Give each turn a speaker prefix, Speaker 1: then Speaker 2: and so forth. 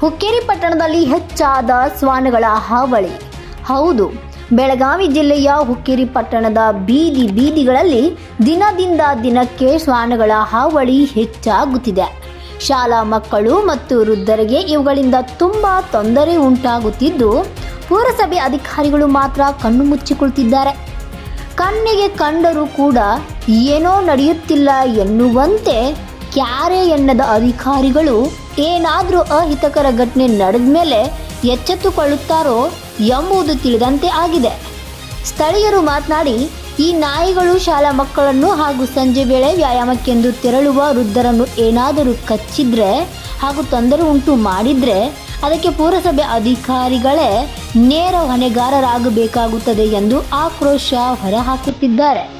Speaker 1: ಹುಕ್ಕೇರಿ ಪಟ್ಟಣದಲ್ಲಿ ಹೆಚ್ಚಾದ ಶ್ವಾನಗಳ ಹಾವಳಿ. ಹೌದು, ಬೆಳಗಾವಿ ಜಿಲ್ಲೆಯ ಹುಕ್ಕೇರಿ ಪಟ್ಟಣದ ಬೀದಿ ಬೀದಿಗಳಲ್ಲಿ ದಿನದಿಂದ ದಿನಕ್ಕೆ ಶ್ವಾನಗಳ ಹಾವಳಿ ಹೆಚ್ಚಾಗುತ್ತಿದೆ. ಶಾಲಾ ಮಕ್ಕಳು ಮತ್ತು ವೃದ್ಧರಿಗೆ ಇವುಗಳಿಂದ ತುಂಬ ತೊಂದರೆ ಉಂಟಾಗುತ್ತಿದ್ದು, ಪುರಸಭೆ ಅಧಿಕಾರಿಗಳು ಮಾತ್ರ ಕಣ್ಣು ಮುಚ್ಚಿಕೊಳ್ತಿದ್ದಾರೆ. ಕಣ್ಣಿಗೆ ಕಂಡರೂ ಕೂಡ ಏನೋ ನಡೆಯುತ್ತಿಲ್ಲ ಎನ್ನುವಂತೆ ಕ್ಯಾರೆ ಎನ್ನದ ಅಧಿಕಾರಿಗಳು ಏನಾದರೂ ಅಹಿತಕರ ಘಟನೆ ನಡೆದ ಮೇಲೆ ಎಚ್ಚೆತ್ತುಕೊಳ್ಳುತ್ತಾರೋ ಎಂಬುದು ತಿಳಿದಂತೆ ಆಗಿದೆ. ಸ್ಥಳೀಯರು ಮಾತನಾಡಿ, ಈ ನಾಯಿಗಳು ಶಾಲಾ ಮಕ್ಕಳನ್ನು ಹಾಗೂ ಸಂಜೆ ವೇಳೆ ವ್ಯಾಯಾಮಕ್ಕೆಂದು ತೆರಳುವ ವೃದ್ಧರನ್ನು ಏನಾದರೂ ಕಚ್ಚಿದ್ರೆ ಹಾಗೂ ತೊಂದರೆ ಉಂಟು ಮಾಡಿದ್ರೆ ಅದಕ್ಕೆ ಪುರಸಭೆ ಅಧಿಕಾರಿಗಳೇ ನೇರ ಹೊಣೆಗಾರರಾಗಬೇಕಾಗುತ್ತದೆ ಎಂದು ಆಕ್ರೋಶ ಹೊರಹಾಕುತ್ತಿದ್ದಾರೆ.